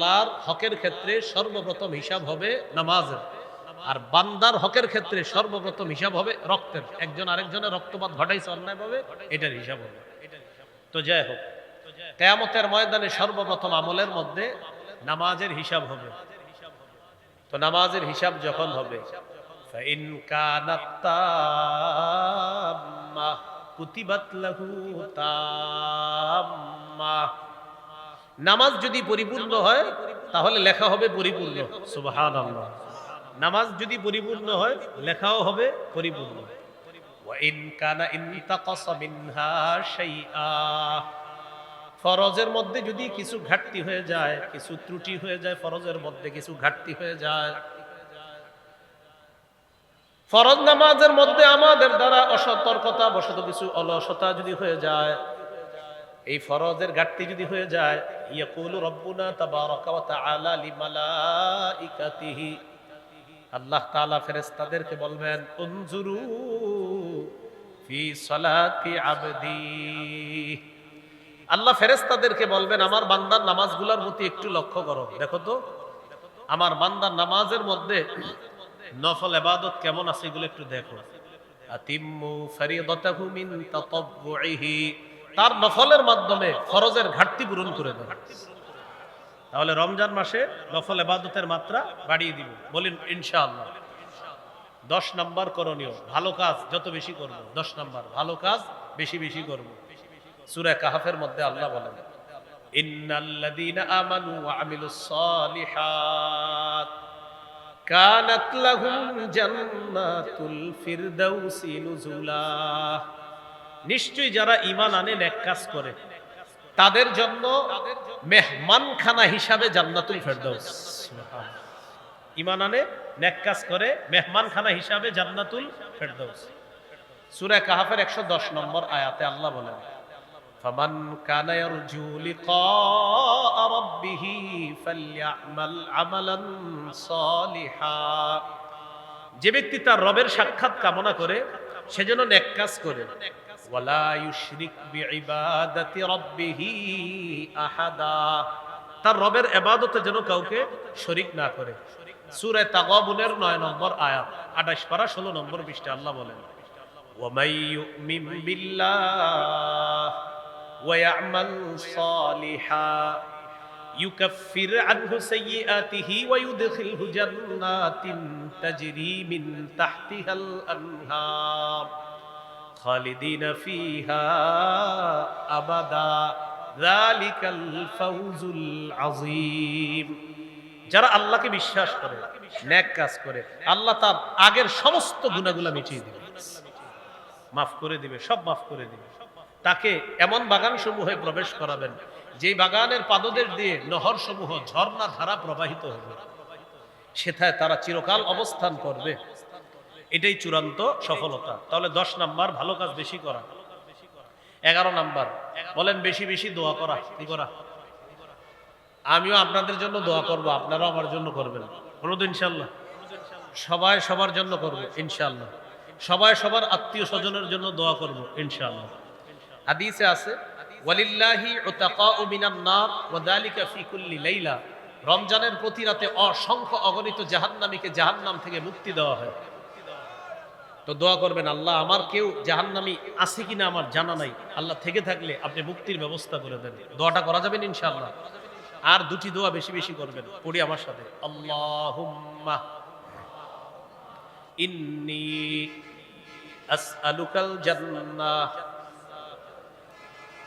আল্লাহর হকের ক্ষেত্রে সর্বপ্রথম হিসাব হবে নামাজের। আর বান্দার হকের ক্ষেত্রে সর্বপ্রথম হিসাব হবে রক্তের। একজন আরেকজনের রক্তপাত ঘটাইছে অন্যায় অন্যায়ভাবে, এটার হিসাব হবে। তো যাই হোক, কেয়ামতের ময়দানে সর্বপ্রথম আমলের মধ্যে নামাজের হিসাব হবে। তো নামাজের হিসাব যখন হবে কুতিবাত লাহু তাম্মা নামাজ যদি পরিপূর্ণ হয় তাহলে লেখা হবে পরিপূর্ণ। সুবহান আল্লাহ নামাজ যদি পরিপূর্ণ হয় লেখাও হবে পরিপূর্ণ। ফরজের মধ্যে যদি কিছু ঘাটতি হয়ে যায় কিছু ত্রুটি হয়ে যায় ফরজের মধ্যে কিছু ঘাটতি হয়ে যায়। ফরজ নামাজের মধ্যে আমাদের দ্বারা অসতর্কতা বশত কিছু অলসতা যদি হয়ে যায় এই ফরজের ঘাটতি যদি হয়ে যায়, ইয়াকুলু রব্বুনা তাবারাকা ওয়া তাআলা লিমালাইকাতিহি। আল্লাহ তাআলা ফেরেশতাদেরকে বলবেন, উনজুরু ফি সালাতি আবদি। আল্লাহ ফেরেশতাদেরকে বলবেন, আমার বান্দার নামাজগুলোর প্রতি একটু লক্ষ্য করো। দেখো তো, আমার বান্দার নামাজের মধ্যে নফল ইবাদত কেমন আছে এগুলো একটু দেখো। আতিম্মু ফারিদাতাহু মিন তাতাব্বুইহি। তার নফলের মাধ্যমে ফরজের ঘাটতি পূরণ করে দেবে। তাহলে রমজান মাসে নফল ইবাদতের মাত্রা বাড়িয়ে দিব। বলেন, ইনশাআল্লাহ। দশ নাম্বার করণীয়, ভালো কাজ যত বেশি করব। দশ নাম্বার, ভালো কাজ বেশি বেশি করব। সুরে কাহাফের মধ্যে আল্লাহ বলেন, ইন্নাল্লাযীনা আমানু ওয়া আমিলুস সালিহাত কানাত লাহুম জান্নাতুল ফিরদাউসি নুজুলা। নিশ্চয়ই যারা ঈমান আনে নেক কাজ করে তাদের জন্য মেহমানখানা হিসাবে জান্নাতুল ফেরদাউস ঈমান আনে নেক কাজ করে মেহমানখানা হিসাবে জান্নাতুল ফেরদাউস সূরা কাহাফের 110 নম্বর আয়াতে আল্লাহ বলেন فمن كان يرجو لقاء ربه فليعمل عملا صالحا যে ব্যক্তি তার রবের সাক্ষাৎ কামনা করে সেজন্য নেক কাজ করে ওয়ালা ইউশরিক বিইবাদাতি রাব্বিহি আহাদা তার রবের ইবাদতে যেন কাউকে শরীক না করে সূরা তাগাবুনের 9 নম্বর আয়াত 28 পারা 16 নম্বর পৃষ্ঠা আল্লাহ বলেন ওয়ামাই ইউমিন বিল্লাহ ويعمل صالحا يكفر عنه سيئاته ويدخله جنات تجري من تحتها الأنهار খালিদিন ফিহা আবাদা। যালিকাল ফাউজুল যারা আল্লাহকে বিশ্বাস করে, ন্যাক কাজ করে, আল্লাহ তার আগের সমস্ত গুণাগুলা মিটিয়ে দিবে। মাফ করে দিবে, সব মাফ করে দিবে। তাকে এমন বাগান সমূহে প্রবেশ করাবেন যে বাগানের পাদদেশ দিয়ে নহর সমূহ ঝর্ণা ধারা প্রবাহিত হবে। সেথায় তারা চিরকাল অবস্থান করবে। এটাই চূড়ান্ত সফলতা। তাহলে দশ নাম্বার, ভালো কাজ বেশি করা। এগারো নাম্বার, বলেন বেশি বেশি দোয়া করা, কি করা? আমিও আপনাদের জন্য দোয়া করব, আপনারাও আমার জন্য করবেন। বলো তো ইনশাল্লাহ সবাই সবার জন্য করব ইনশাল্লাহ সবাই সবার আত্মীয় স্বজনের জন্য দোয়া করব, ইনশাআল্লাহ। হাদিসে আছে রমজানের প্রতি রাতে অসংখ্য অগণিত জাহান্নামীকে জাহান্নাম থেকে মুক্তি দেওয়া হয়। তো দোয়া করবেন, আল্লাহ আমার কেউ জাহান্নামী আছে কিনা আমার জানা নাই। আল্লাহ থেকে থাকলে আপনি মুক্তির ব্যবস্থা করে দেন। দোয়াটা করা যাবেন ইনশাআল্লাহ। আর দুটি দোয়া বেশি বেশি করবেন, পড়ি আমার সাথে। আল্লাহুম্মা ইন্নি আসআলুকাল জান্নাহ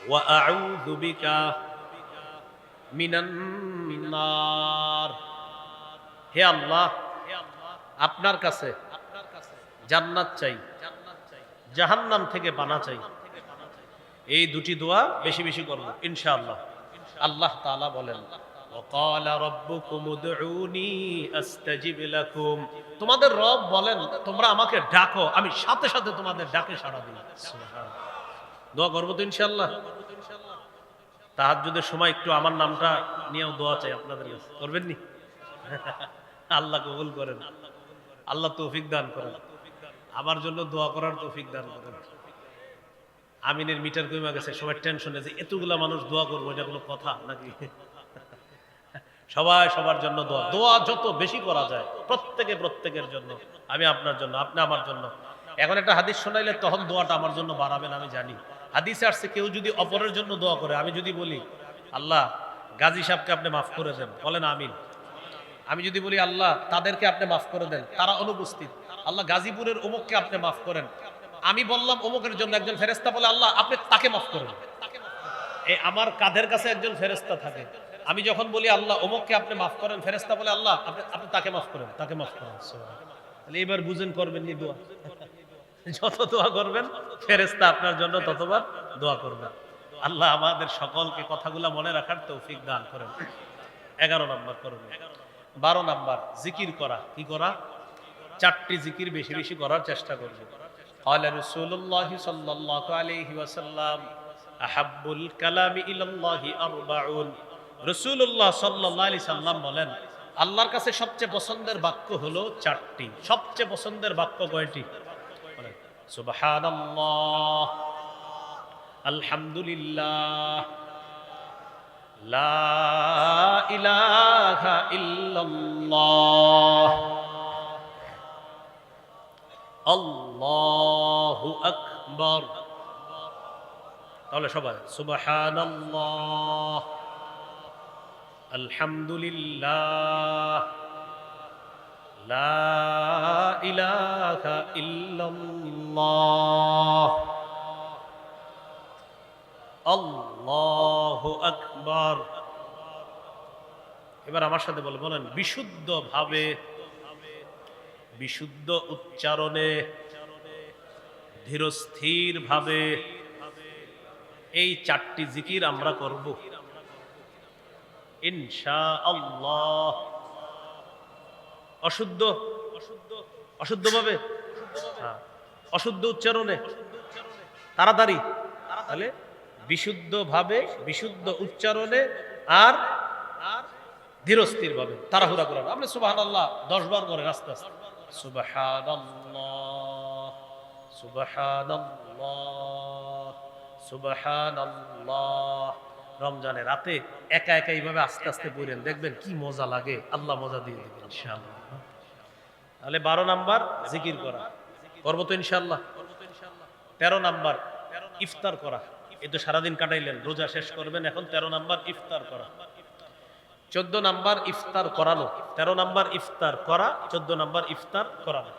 ওয়া আউযু বিকা মিনান নার। হে আল্লাহ, আপনার কাছে জান্নাত চাই জাহান্নাম থেকে বানা চাই এই দুটি দোয়া বেশি বেশি করব ইনশাআল্লাহ আল্লাহ তাআলা বলেন وقال ربكم ادعوني استجب لكم তোমাদের রব বলেন তোমরা আমাকে ডাকো আমি সাথে সাথে তোমাদের ডাকে সাড়া দিই দোয়া করবো তো ইনশাআল্লাহ তাহাজ্জুদের সময় একটু আমার নামটা নিয়েও দোয়া চাই আপনাদের কাছে করবেন নি আল্লাহ কবুল করেন আল্লাহ তৌফিক দান করেন আমার জন্য দোয়া করার তৌফিক দান করেন। আমিনের মিটার কমে গেছে, সবাই টেনশনে যে এতগুলা মানুষ দোয়া করব, এটা কোনো কথা নাকি? সবাই সবার জন্য দোয়া। দোয়া যত বেশি করা যায়, প্রত্যেকে প্রত্যেকের জন্য। আমি আপনার জন্য, আপনি আমার জন্য। এখন একটা হাদিস শোনাইলে তখন দোয়াটা আমার জন্য বাড়াবেন, আমি জানি। হাদিসে আসছে, কেউ যদি অপরের জন্য দোয়া করে, আমি যদি বলি, আল্লাহ, গাজী সাহেবকে আপনি মাফ করে দেন। বলেন, আমিন। আমি যদি বলি, আল্লাহ, তাদেরকে আপনি মাফ করে দেন। তারা অনুপস্থিত। আল্লাহ গাজীপুরের অমুককে আপনি মাফ করেন। আমি বললাম অমুকের জন্য একজন ফেরেস্তা বলে, আল্লাহ, আপনি তাকে মাফ করেন। এই আমার কাঁধের কাছে একজন ফেরেস্তা থাকে? আমি যখন বলি, আল্লাহ, অমুককে আপনি মাফ করেন ফেরেস্তা বলে, আল্লাহ, আপনি আপনি তাকে মাফ করেন, তাকে মাফ করেন। তাহলে এবার বুঝেন, করবেন নি দোয়া? যত দোয়া করবেন ফেরেস্তা আপনার জন্য ততবার দোয়া করবেন। আল্লাহ আমাদের সকলকে কথাগুলো মনে রাখার তৌফিক দান করেন। এগারো নম্বর করবেন। বারো নাম্বার, জিকির করা। কি করা? চারটি জিকির বেশি বেশি করার চেষ্টা করবে قال رسول الله صلى الله عليه وسلم أحب الكلام إلى الله أربعون রসুল্লাহ সাল্লাহ আলি সাল্লাম বলেন আল্লাহর কাছে সবচেয়ে পছন্দের বাক্য হলো চারটি সবচেয়ে পছন্দের বাক্য কয়টি বলেন, সুবহানাল্লাহ আলহামদুলিল্লাহ লা ইলাহা ইল্লাল্লাহ আল্লাহু আকবার। তাহলে সবাই, সুবহানাল্লাহ, আলহামদুলিল্লাহ, লা ইলাহা ইল্লাল্লাহ, আল্লাহু আকবার। এবার আমার সাথে বলে, বলেন বিশুদ্ধ ভাবে বিশুদ্ধ উচ্চারণে ধীরস্থির ভাবে এই চারটি জিকির আমরা করব। ইনশা আল্লাহ অশুদ্ধ? অশুদ্ধ অশুদ্ধ ভাবে হ্যাঁ। অশুদ্ধ উচ্চারণে? তাড়াতাড়ি। তাহলে বিশুদ্ধ ভাবে বিশুদ্ধ উচ্চারণে আর আর ধীরস্থির ভাবে তাড়াহুড়া করেন আপনি সুবাহান আল্লাহ দশ বার করেন আস্তে আস্তে। সুবাহান আল্লাহ সুবাহান আল্লাহ সুবাহান আল্লাহ রমজানে রাতে একা একা এইভাবে আস্তে আস্তে পড়েন, দেখবেন কি মজা লাগে। আল্লাহ মজা দিয়ে দেবেন, ইনশাআল্লাহ। তাহলে বারো নাম্বার জিকির করা। করব তো ইনশাল্লাহ তেরো নাম্বার ইফতার করা। এই তো সারাদিন কাটাইলেন, রোজা শেষ করবেন, এখন তেরো নাম্বার ইফতার করা। চোদ্দ নাম্বার ইফতার করানো, তেরো নাম্বার ইফতার করা, চোদ্দ নাম্বার ইফতার করানো।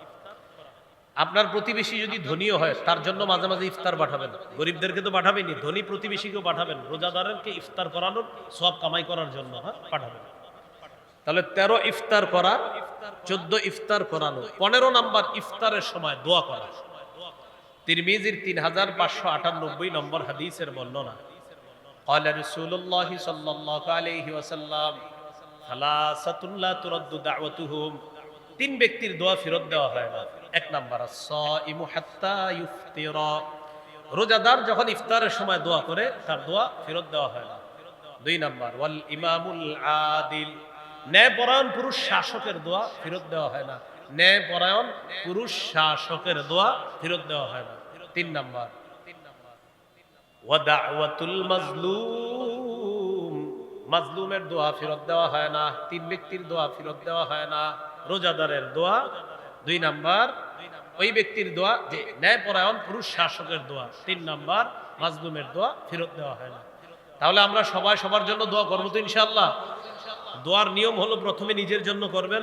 আপনার প্রতিবেশী যদি ধনীও হয়, তার জন্য মাঝে মাঝে ইফতার পাঠাবেন। গরিবদেরকে তো পাঠাবেনই, ধনী প্রতিবেশীকেও পাঠাবেন। রোজাদারকে ইফতার করানোর, সব কামাই করার জন্য হ্যাঁ পাঠাবেন। তাহলে তেরো ইফতার করা, চোদ্দ ইফতার করানো, পনেরো নাম্বার ইফতারের সময় দোয়া করা। তিরমিজির তিন হাজার পাঁচশো আটানব্বই নম্বর হাদিসের বর্ণনা। قال رسول الله صلى الله عليه وسلم ثلاثة لا ترد دعوتهم তিন ব্যক্তির দোয়া ফেরত দেওয়া হয় না এক নাম্বার সাইমু হাত্তা ইফতিরা রোজাদার যখন ইফতারের সময় দোয়া করে তার দোয়া ফেরত দেওয়া হয় না দুই নাম্বার ওয়াল ইমামুল আদিল ন্যায়পরায়ণ পুরুষ শাসকের দোয়া ফেরত দেওয়া হয় না ন্যায়পরায়ণ পুরুষ শাসকের দোয়া ফেরত দেওয়া হয় না তিন নাম্বার ওয়াদাওয়াতুল মাজলুম। মাজলুমের দোয়া ফেরত দেওয়া হয় না, তিন ব্যক্তির দোয়া ফেরত দেওয়া হয় না, রোজাদারের দোয়া, দুই নাম্বার, ওই ব্যক্তির দোয়া যে ন্যায়পরায়ণ পুরুষ শাসকের দোয়া, তিন নাম্বার, মাজলুমের দোয়া ফেরত দেওয়া হয় না। তাহলে আমরা সবাই সবার জন্য দোয়া করব তো ইনশাল্লাহ দোয়ার নিয়ম হলো প্রথমে নিজের জন্য করবেন,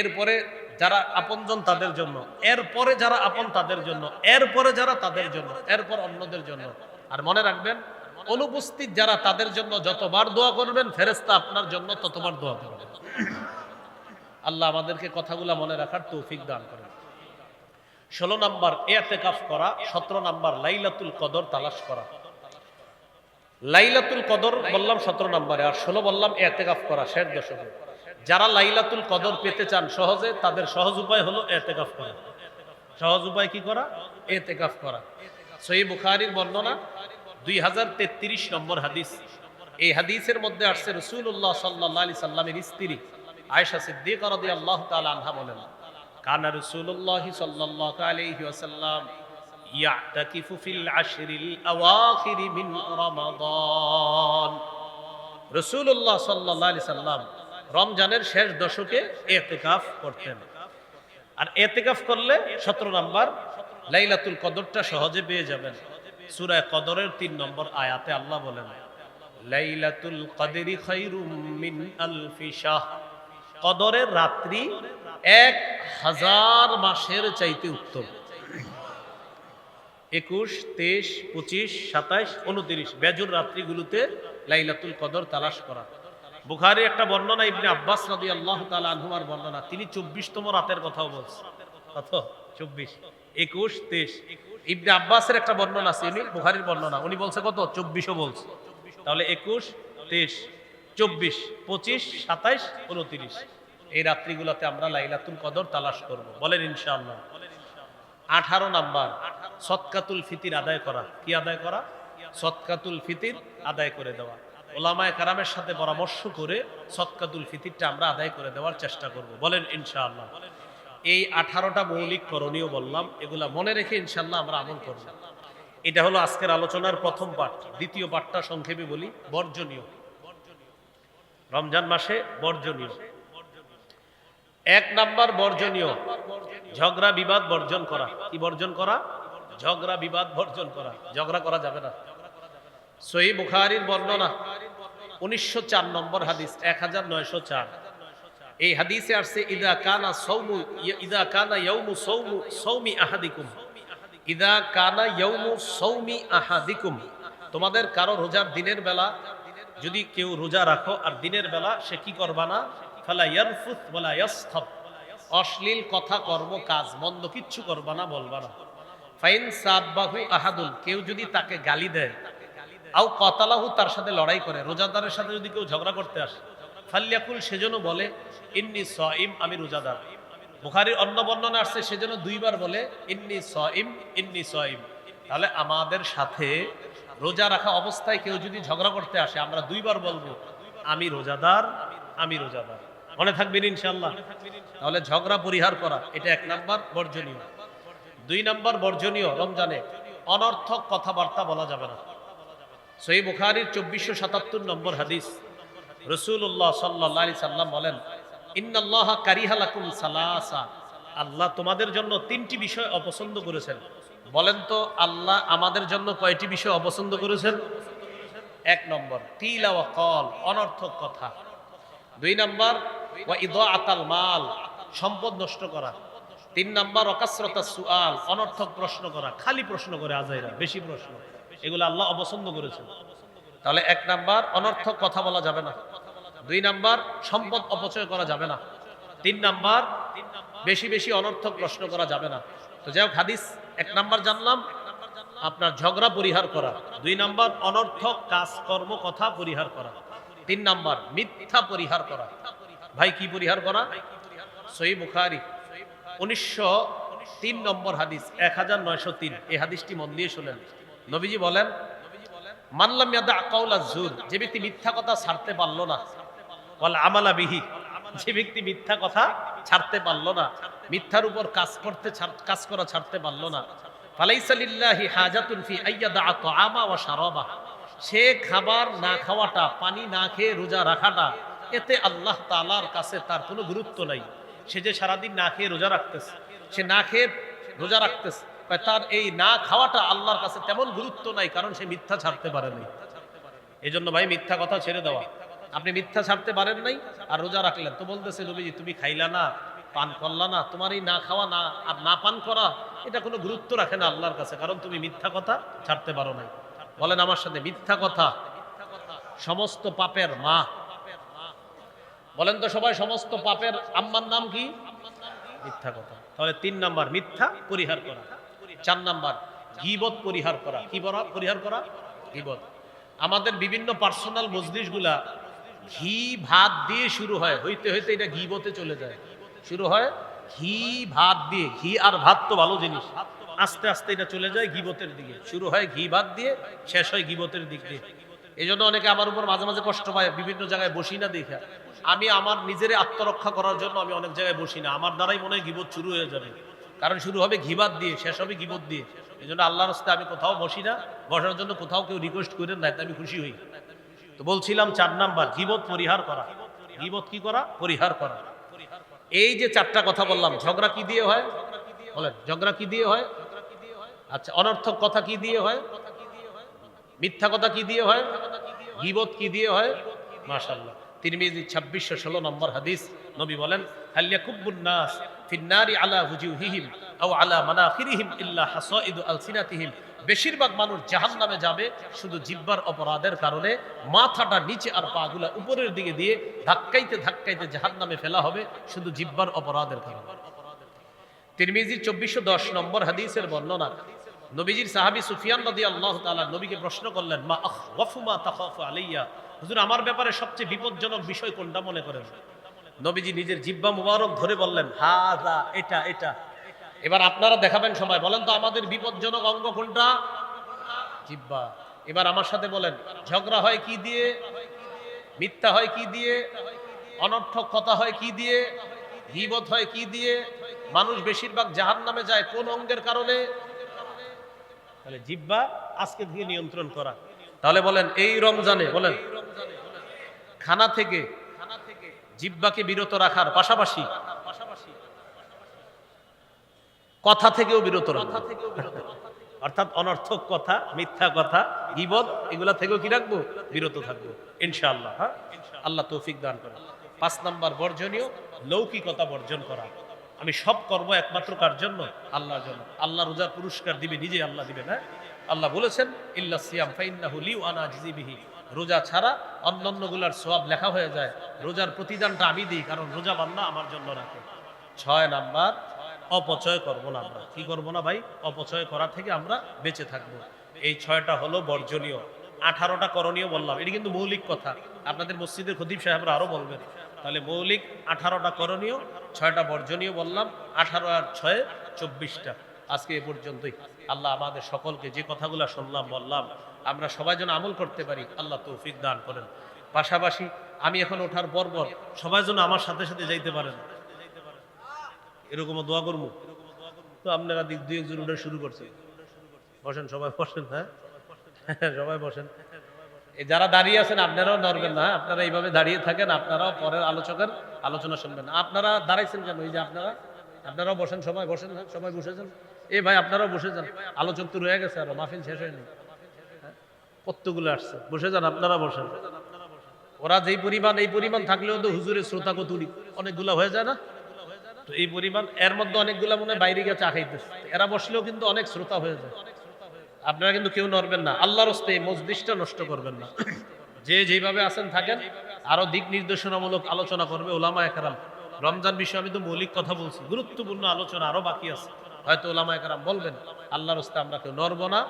এরপরে যারা আপনজন তাদের জন্য, এরপরে যারা আপন তাদের জন্য, এরপরে যারা তাদের জন্য, এরপর অন্যদের জন্য। আর মনে রাখবেন, অনুপস্থিত যারা তাদের জন্য যতবার দোয়া করবেন ফেরেস্তা আপনার জন্য ততবার দোয়া করবেন। আল্লাহ আমাদেরকে কথাগুলা মনে রাখার তৌফিক দান করেন। ষোলো নাম্বার, এতেকাফ করা। সতেরো নাম্বার, লাইলাতুল কদর তালাশ করা। লাইলাতুল কদর বললাম সতেরো নম্বরে, আর ষোলো বললাম এতেকাফ করা, শেষ দশকে। যারা লাইলাতুল কদর পেতে চান সহজে তাদের সহজ উপায় হলো এতেকাফ করা সহজ উপায় কি করা এতেকাফ করা সহি বুখারির বর্ণনা দুই হাজার তেত্রিশ নম্বর হাদিস এই হাদিসের মধ্যে আসছে রসুল্লাহ সাল্লাহ আলি সাল্লামের স্ত্রী আয়সা সিদ্দিক রদি আল্লাহ তাল আনহা বলেন কানা রসুল্লাহ সাল্লাহ আলহি ওয়াসাল্লাম يعتكف في العشر الأواخر من رمضان রসুল্লাহ সাল্লাহ আলি সাল্লাম রমজানের শেষ দশকে এতেকাফ করতেন। আর এতেকাফ করলে সতেরো নম্বর লাইলাতুল কদরটা সহজে পেয়ে যাবেন। সুরায় কদরের তিন নম্বর আয়াতে আল্লাহ বলেন, লাইলাতুল কদরি মিন আলফি শাহ। কদরের রাত্রি এক হাজার মাসের চাইতে উত্তম। একুশ, তেইশ, পঁচিশ, সাতাইশ, উনত্রিশ, বেজুর রাত্রিগুলোতে লাইলাতুল কদর তালাশ করা। বুখারি একটা বর্ণনা ইবনে আব্বাস রাদি আল্লাহ তালা আনহুমার বর্ণনা। তিনি চব্বিশতম রাতের কথাও বলছেন। কত? চব্বিশ। একুশ, তেইশ। ইবনে আব্বাসের একটা বর্ণনা আছে, উনি বুখারির বর্ণনা। উনি বলছে কত? চব্বিশও বলছে। তাহলে একুশ, তেইশ, চব্বিশ, পঁচিশ, সাতাইশ, উনত্রিশ। এই রাত্রিগুলোতে আমরা লাইলাতুল কদর তালাশ করব। বলেন ইনশাআল্লাহ। আঠারো নাম্বার সৎকাতুল ফিতির আদায় করা। কি আদায় করা? সৎকাতুল ফিতির আদায় করে দেওয়া। ওলামায় কারামের সাথে পরামর্শ করে সৎকাতুল ফিতিরটা আমরা আদায় করে দেওয়ার চেষ্টা করব। বলেন ইনশাআল্লাহ। এই আঠারোটা মৌলিক করণীয় বললাম, এগুলা মনে রেখে ইনশাল্লাহ আমরা আমল করব। এটা হলো আজকের আলোচনার প্রথম পাঠ। দ্বিতীয় পাঠটা সংক্ষেপে বলি, বর্জনীয়। রমজান মাসে বর্জনীয়। এক নাম্বার বর্জনীয়, ঝগড়া বিবাদ বর্জন করা। কি বর্জন করা? ঝগড়া বিবাদ বর্জন করা। ঝগড়া করা যাবে না। সহি বুখারির বর্ণনা। উনিশশো চার নম্বর হাদিস, এক হাজার নয়শো চার। এই হাদিসে আসছে ইয়ৌমু সৌমু তোমাদের কারও রোজার দিনের বেলা যদি কেউ রোজা রাখো আর দিনের বেলা সে কি করবা না? অশ্লীল কথা, কর্ম, কাজ, মন্দ কিচ্ছু করবা না, বলবা না। আহাদুল কেউ যদি তাকে গালি দেয় আও কতালাহু তার সাথে লড়াই করে, রোজাদারের সাথে যদি কেউ ঝগড়া করতে আসে। ফাল্যাকুল সেজন্য বলে, ইন্নি স সইম আমি রোজাদার। বুখারির অন্য বর্ণনা আসছে সেজন্য দুইবার বলে, ইন্নি সইম ইন্নি সইম তাহলে আমাদের সাথে রোজা রাখা অবস্থায় কেউ যদি ঝগড়া করতে আসে, আমরা দুইবার বলব, আমি রোজাদার আমি রোজাদার। মনে থাকবেন ইনশাল্লাহ তাহলে ঝগড়া পরিহার করা, এটা এক নাম্বার বর্জনীয়। দুই নাম্বার বর্জনীয় রমজানে অনর্থক কথাবার্তা বলা যাবে না। সহি বুখারির চব্বিশশো সাতাত্তর নম্বর হাদিস। রসুল্লাহ সাল্লি সাল্লাম বলেন, ইন্নাল্লাহ কারিহালাকুম সালাসা। আল্লাহ তোমাদের জন্য তিনটি বিষয় অপছন্দ করেছেন। বলেন তো, আল্লাহ আমাদের জন্য কয়টি বিষয় অপছন্দ করেছেন? এক নম্বর তিলা কল অনর্থক কথা। দুই নম্বর আতাল মাল, সম্পদ নষ্ট করা। তিন নম্বর অকাশ্রতা সুয়াল অনর্থক প্রশ্ন করা। খালি প্রশ্ন করে আজাইরা, বেশি প্রশ্ন। এগুলো আল্লাহ অপছন্দ করেছেন। তাহলে এক নাম্বার, অনর্থক কথা বলা যাবে না। দুই নাম্বার, সম্পদ অপচয় করা যাবে না। তিন নাম্বার, বেশি বেশি অনর্থক প্রশ্ন করা যাবে না। তো যাই হোক, হাদিস, এক নাম্বার জানলাম, আপনার ঝগড়া পরিহার করা। দুই নাম্বার, অনর্থক কাজকর্ম কথা পরিহার করা। তিন নাম্বার, মিথ্যা পরিহার করা। ভাই, কি পরিহার করা? সই বুখারি। উনিশশো তিন নম্বর হাদিস, এক হাজার নয়শো তিন। এই হাদিসটি মন দিয়ে শোনেন। নবীজি বলেন মানলাম ইয়াদা আকাউলা জুর যে ব্যক্তি মিথ্যা কথা ছাড়তে পারল না। বল আমালা বিহি যে ব্যক্তি মিথ্যা কথা ছাড়তে পারল না। মিথ্যার উপর কাজ করতে কাজ করা ছাড়তে পারল না। ফালাইসা লিল্লাহি হাজাতুন ফি আইয়াদা তাআমা ওয়া শারাবা সে খাবার না খাওয়াটা, পানি না খেয়ে রোজা রাখাটা, এতে আল্লাহ তালার কাছে তার কোনো গুরুত্ব নাই। সে যে সারাদিন না খেয়ে রোজা রাখতেছে, সে না খেয়ে রোজা রাখতেছে তার এই না খাওয়াটা আল্লাহর কাছে তেমন গুরুত্ব নাই, কারণ সে মিথ্যা ছাড়তে পারে নাই। এই জন্য ভাই মিথ্যা কথা ছেড়ে দেওয়া। আপনি মিথ্যা ছাড়তে পারেন নাই আর রোজা রাখলেন। তো বলতেছে, নবীজি, তুমি খাইলা না, পান করলা না, তোমার এই না খাওয়া না, আর না পান করা, এটা কোনো গুরুত্ব রাখে না আল্লাহর কাছে, কারণ তুমি মিথ্যা কথা ছাড়তে পারো নাই। বলেন আমার সাথে, মিথ্যা কথা সমস্ত পাপের মা। বলেন তো সবাই, সমস্ত পাপের আম্মার নাম কি? মিথ্যা কথা। তাহলে তিন নাম্বার, মিথ্যা পরিহার করা। চার নাম্বার, গিবত পরিহার করা। কি পরিহার করা? গিবত। আমাদের বিভিন্ন পার্সোনাল মজলিশগুলা ঘি ভাত দিয়ে শুরু হয়। হইতে হইতে এটা গিবতে চলে যায়। শুরু হয় ঘি ভাত দিয়ে। ঘি আর ভাত তো ভালো জিনিস। আস্তে আস্তে এটা চলে যায় গিবতের দিকে। শুরু হয় ঘি ভাত দিয়ে, শেষ হয় গিবতের দিক দিয়ে। এই জন্য অনেকে আমার উপর মাঝে মাঝে কষ্ট পায়, বিভিন্ন জায়গায় বসি না দেখা। আমি আমার নিজের আত্মরক্ষা করার জন্য আমি অনেক জায়গায় বসি না। আমার দ্বারাই মনে হয় গিবত শুরু হয়ে যাবে। কারণ শুরু হবে ঘিবাত দিয়ে, শেষ হবে গিবত দিয়ে। এই জন্য আল্লাহর রাস্তে আমি কোথাও বসি না। বসার জন্য কোথাও কেউ রিকোয়েস্ট করেন, না আমি খুশি হই। তো বলছিলাম চার নাম্বার গিবত পরিহার করা। গিবত কি করা? পরিহার করা। এই যে চারটা কথা বললাম, ঝগড়া কি দিয়ে হয়? বলেন, ঝগড়া কি দিয়ে হয়? আচ্ছা অনর্থক কথা কি দিয়ে হয়? মিথ্যা কথা কি দিয়ে হয়? গিবত কি দিয়ে হয়? মাশাআল্লাহ। তিরমিজি ছাব্বিশশো ষোলো নম্বর হাদিস, নবী বলেন হাল্লিয়া কুব্বুন নাস বেশিরভাগ মানুষ জাহান নামে যাবে শুধু জিব্বার অপরাধের কারণে, মাথাটা নিচে আর পাগুলা উপরের দিকে দিয়ে ধাক্কাইতে ধাক্কাইতে জাহান নামে ফেলা হবে শুধু জিব্বার অপরাধের কারণে। তিরমিজির চব্বিশশো দশ নম্বর হাদিসের বর্ণনা, নবীজির সাহাবি সুফিয়ান নদী আল্লাহ তাআলা নবীকে প্রশ্ন করলেন, মা আখ ওয়াফুমা তাখাফু আলাইয়া? হুজুর, আমার ব্যাপারে সবচেয়ে বিপজ্জনক বিষয় কোনটা মনে করেন? নবীজি নিজের জিব্বা মুবারক ধরে বললেন হাজা এটা এটা। এবার আপনারা দেখাবেন সময় বলেন তো আমাদের বিপজ্জনক অঙ্গ কোনটা? জিব্বা। এবার আমার সাথে বলেন, ঝগড়া হয় কি দিয়ে? মিথ্যা হয় কি দিয়ে? অনর্থক কথা হয় কি দিয়ে? গিবত হয় কি দিয়ে? মানুষ বেশিরভাগ জাহান নামে যায় কোন অঙ্গের কারণে? তাহলে জিব্বা আজকে দিয়ে নিয়ন্ত্রণ করা। তাহলে বলেন, এই রমজানে, বলেন, খানা থেকে জিব্বাকে বিরত রাখার পাশাপাশি কথা থেকেও বিরত রাখা অর্থাৎ অনর্থক কথা মিথ্যা কথা গিবত এগুলা থেকেও কি রাখব? বিরত থাকব। ইনশাআল্লাহ হ্যাঁ? আল্লাহ তৌফিক দান করে পাঁচ নাম্বার বর্জনীয় লৌকিকতা বর্জন করা। আমি সব করব একমাত্র কার জন্য? আল্লাহর জন্য। আল্লাহ রোজার পুরস্কার দিবে নিজে আল্লাহ দিবে না আল্লাহ বলেছেন ইল্লা সিয়াম ফাইন্নাহু লিউ আনা জিবিহি রোজা ছাড়া অন্যান্যগুলার সওয়াব লেখা হয়ে যায়। রোজার প্রতিদানটা আমি দিই, কারণ রোজা বান্না আমার জন্য রাখে। ছয় নাম্বার, অপচয় করব না আমরা। কি করব না ভাই? অপচয় করা থেকে আমরা বেঁচে থাকব। এই ছয়টা হলো বর্জনীয়। আঠারোটা করণীয় বললাম। এটি কিন্তু মৌলিক কথা। আপনাদের মসজিদের খদিব সাহেবরা আরও বলবেন। তাহলে মৌলিক আঠারোটা করণীয়, ছয়টা বর্জনীয় বললাম। আঠারো আর ছয়, চব্বিশটা। আজকে এ পর্যন্তই। আল্লাহ আমাদের সকলকে যে কথাগুলো শুনলাম, বললাম আমরা সবাই যেন আমল করতে পারি, আল্লাহ তৌফিক দান করেন। পাশাপাশি আমি এখন ওঠার পর সবাই যেন আমার সাথে সাথে যাইতে পারেন। এরকম দোয়া করব। তো আপনারা দিক দুই একজন উঠে শুরু করছেন বসেন, সবাই বসেন হ্যাঁ? সবাই বসেন। এই যারা দাঁড়িয়ে আছেন, আপনারাও নড়বেন না হ্যাঁ? আপনারা এইভাবে দাঁড়িয়ে থাকেন, আপনারাও পরের আলোচকের আলোচনা শুনবেন আপনারা দাঁড়াইছেন কেন? এই যে আপনারা, আপনারাও বসেন, সবাই বসেন হ্যাঁ? সবাই বসেছেন? এ ভাই, আপনারাও বসে যান। আলোচক তো রয়ে গেছে আরও, মাহফিল শেষ হয়নি। হ্যাঁ? কতগুলো আসছে। বসে যান, আপনারা বসেন। ওরা যেই পরিমাণ, এই পরিমাণ থাকলেও তো হুজুরের শ্রোতা কতুরি অনেকগুলো হয়ে যায় না? তো এই পরিমাণ, এর মধ্যে অনেকগুলা মনে বাইরে গিয়ে চা এরা বসলেও কিন্তু অনেক শ্রোতা হয়ে যায়। আপনারা কিন্তু কেউ নড়বেন না। আল্লাহর হস্তে মসজিদটা নষ্ট করবেন না। যে যেভাবে আছেন, থাকেন। আরও দিক নির্দেশনামূলক আলোচনা করবে ওলামা একরাম। রমজান বিষয়ে আমি তো মৌলিক কথা বলছি। গুরুত্বপূর্ণ আলোচনা আরও বাকি আছে। হয়তো ওলামা একরাম বলবেন, আল্লাহর হস্তে আমরা কেউ নড়বো না।